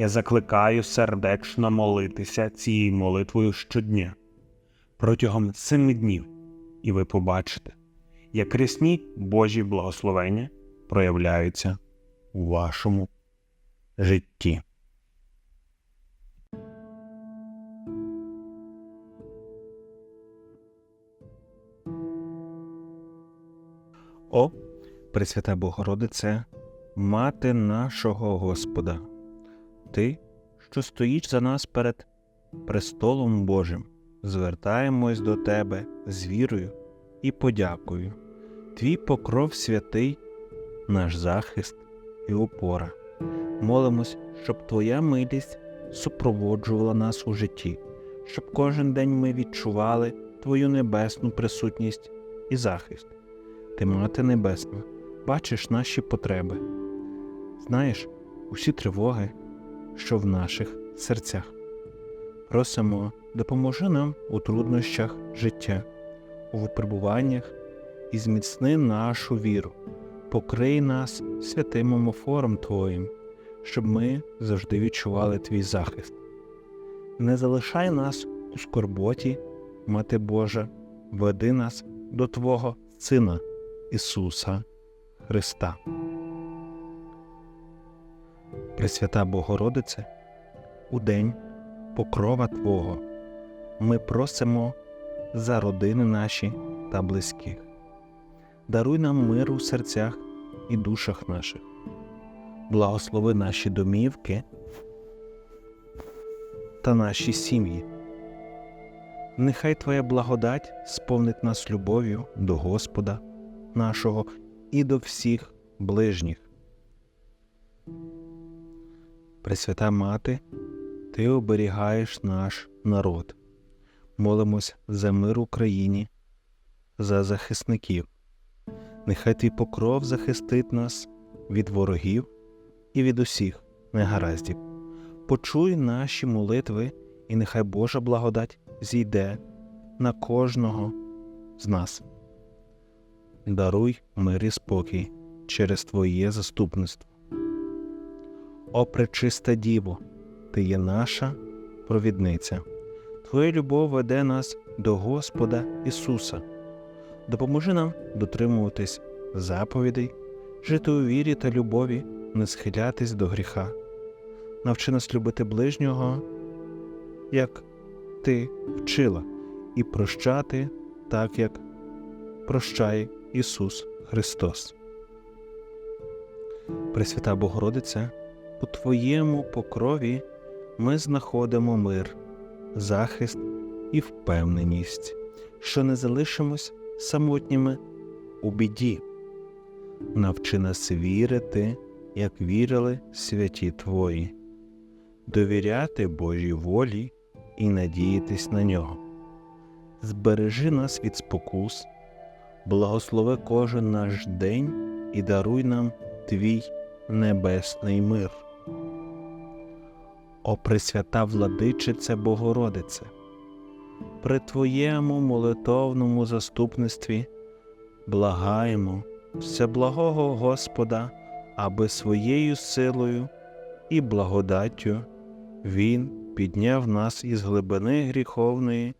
Я закликаю сердечно молитися цією молитвою щодня. Протягом семи днів, і ви побачите, як рясні Божі благословення проявляються у вашому житті. О, Пресвята Богородице, Мати нашого Господа, Ти, що стоїш за нас перед престолом Божим, звертаємось до Тебе з вірою і подякою. Твій покров святий, наш захист і опора. Молимось, щоб Твоя милість супроводжувала нас у житті, щоб кожен день ми відчували Твою небесну присутність і захист. Ти, Мати Небесна, бачиш наші потреби, знаєш усі тривоги, що в наших серцях. Просимо, допоможи нам у труднощах життя, у випробуваннях і зміцни нашу віру, покрий нас святим омофором Твоїм, щоб ми завжди відчували Твій захист. Не залишай нас у скорботі, Мати Божа, веди нас до Твого Сина Ісуса Христа. Пресвята Богородице, у день покрова Твого ми просимо за родини наші та близьких. Даруй нам мир у серцях і душах наших, благослови наші домівки та наші сім'ї. Нехай Твоя благодать сповнить нас любов'ю до Господа нашого і до всіх ближніх. Пресвята Мати, Ти оберігаєш наш народ. Молимось за мир Україні, за захисників. Нехай твій покров захистить нас від ворогів і від усіх негараздів. Почуй наші молитви, і нехай Божа благодать зійде на кожного з нас. Даруй мир і спокій через Твоє заступництво. О пречиста Діво, Ти є наша провідниця. Твоя любов веде нас до Господа Ісуса. Допоможи нам дотримуватись заповідей, жити у вірі та любові, не схилятись до гріха. Навчи нас любити ближнього, як Ти вчила, і прощати так, як прощає Ісус Христос. Пресвята Богородице, у Твоєму покрові ми знаходимо мир, захист і впевненість, що не залишимось самотніми у біді. Навчи нас вірити, як вірили святі Твої, довіряти Божій волі і надіятись на нього. Збережи нас від спокус, благослови кожен наш день і даруй нам Твій небесний мир. О Пресвята владичице Богородице, при Твоєму молитовному заступництві благаємо Всеблагого Господа, аби своєю силою і благодаттю Він підняв нас із глибини гріховної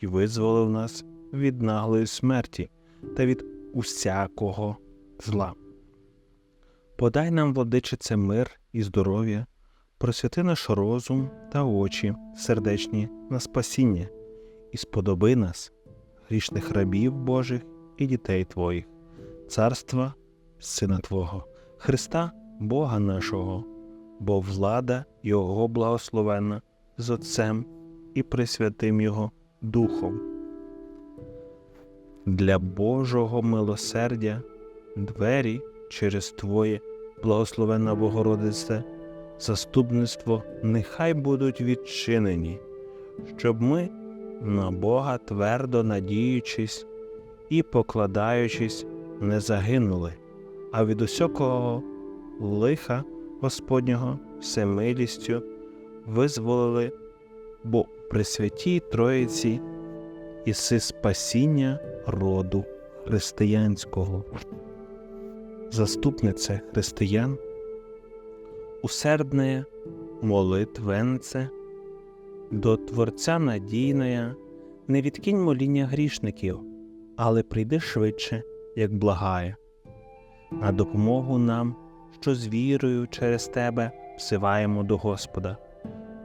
і визволив нас від наглої смерті та від усякого зла. Подай нам, владичице, мир і здоров'я, просвяти наш розум та очі сердечні на спасіння, і сподоби нас, грішних рабів Божих і дітей Твоїх, царства Сина Твого, Христа Бога нашого, бо влада Його благословенна з Отцем і Пресвятим Його Духом. Для Божого милосердя двері через Твоє благословенна Богородице, заступництво нехай будуть відчинені, щоб ми на Бога твердо надіючись і покладаючись, не загинули, а від усякого лиха Господнього всемилістю визволили, бо при святій Троїці іси спасіння роду християнського. Заступнице християн, усердне молитвенце, до Творця надійная, не відкинь моління грішників, але прийди швидше, як благає, на допомогу нам, що з вірою через тебе всиваємо до Господа.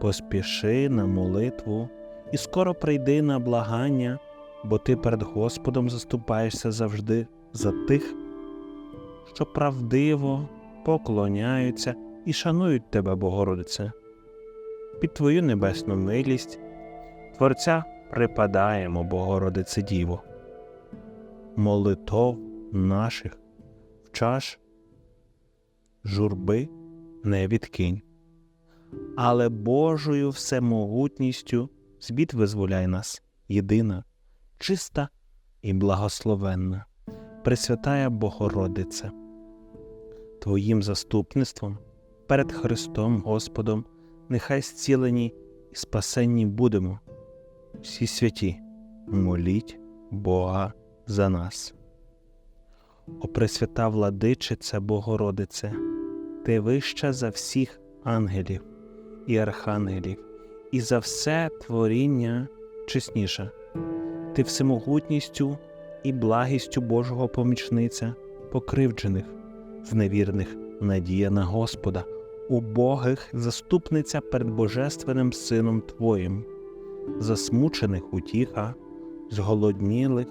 Поспіши на молитву і скоро прийди на благання, бо ти перед Господом заступаєшся завжди за тих, що правдиво поклоняються і шанують тебе, Богородице. Під Твою небесну милість Творця припадаємо, Богородице Діво. Молитов наших в чаш журби не відкинь, але Божою всемогутністю збід визволяй нас, єдина, чиста і благословенна, Пресвятая Богородице. Твоїм заступництвом перед Христом Господом нехай зцілені і спасенні будемо. Всі святі, моліть Бога за нас. О Пресвята владичице Богородице, ти вища за всіх ангелів і архангелів, і за все творіння чесніша, ти всемогутністю і благістю Божого помічниця, покривджених, зневірних надія на Господа, убогих заступниця перед Божественним Сином Твоїм, засмучених утіха, зголоднілих,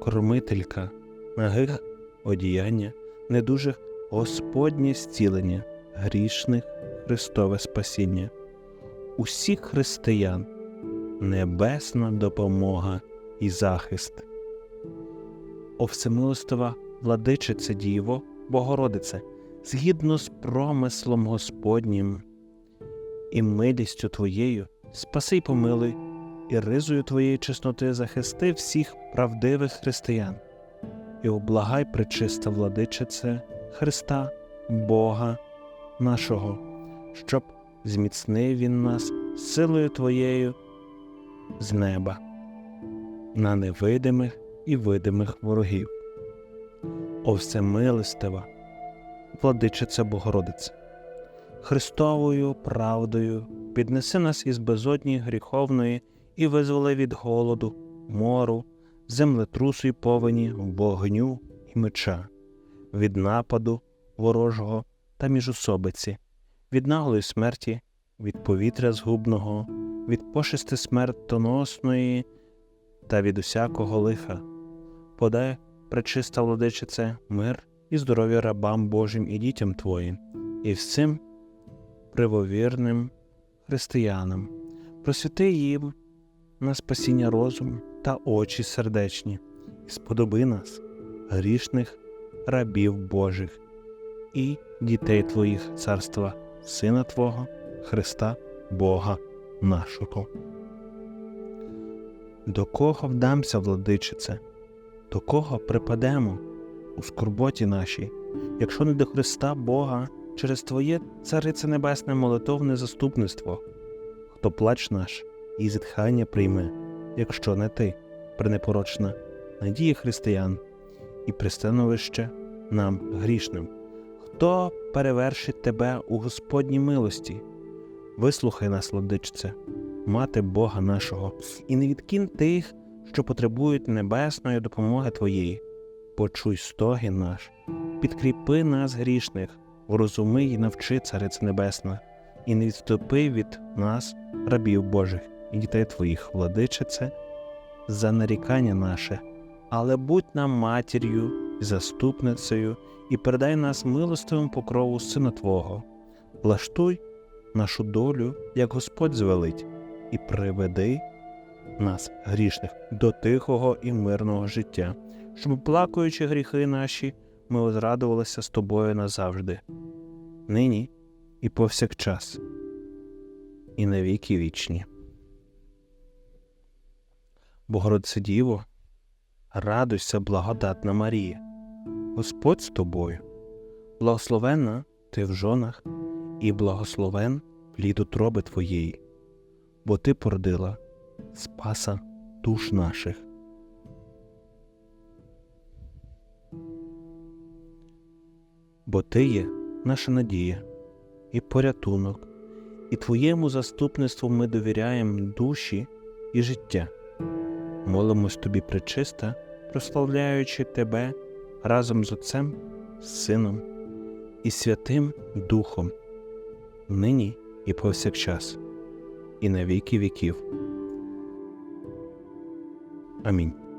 кормителька, нагих одіяння, недужих Господнє зцілення, грішних Христове спасіння, усіх християн, небесна допомога і захист. О всемилостива владичице Діво, Богородице, згідно з промислом Господнім і милістю Твоєю, спаси й помилуй, і ризою Твоєї чесноти захисти всіх правдивих християн, і облагай пречиста владичице Христа, Бога нашого, щоб зміцнив Він нас силою Твоєю з неба, на невидимих і видимих ворогів. О всемилостива, владичице Богородице, Христовою правдою піднеси нас із безодні гріховної і визволи від голоду, мору, землетрусу й повені, вогню і меча, від нападу ворожого та міжособиці, від наглої смерті, від повітря згубного, від пошести смертоносної та від усякого лиха. Подай, пречиста владичице, мир і здоров'я рабам Божим і дітям Твоїм, і всім правовірним християнам, просвяти їм на спасіння розум та очі сердечні, і сподоби нас, грішних рабів Божих і дітей Твоїх царства, Сина Твого, Христа, Бога нашого. До кого вдамся, владичице, до кого припадемо у скорботі нашій, якщо не до Христа Бога, через Твоє царице небесне молитовне заступництво, хто плач наш і зітхання прийме, якщо не ти, пренепорочна надія християн і пристановище нам грішним. Хто перевершить тебе у Господній милості? Вислухай нас, владичце, мати Бога нашого, і не відкинь тих, що потребують небесної допомоги Твоєї. Почуй стоги наш, підкріпи нас грішних, врозуми й навчи, Царице Небесна, і не відступи від нас, рабів Божих, і дітей Твоїх, владичице, за нарікання наше, але будь нам матір'ю і заступницею, і передай нас милостивим покрову Сина Твого. Влаштуй нашу долю, як Господь звелить, і приведи нас, грішних, до тихого і мирного життя, щоб, плакаючи гріхи наші, ми озрадувалися з тобою назавжди, нині і повсякчас, і на віки вічні. Богородице Діво, радуйся, благодатна Марія, Господь з тобою, благословенна ти в жонах, і благословен плід утроби твоєї, бо ти породила Спаса душ наших. Бо ти є наша надія і порятунок, і Твоєму заступництву ми довіряємо душі і життя. Молимось тобі, пречиста, прославляючи тебе разом з Отцем, Сином і Святим Духом, нині і повсякчас, і на віки віків. Амінь.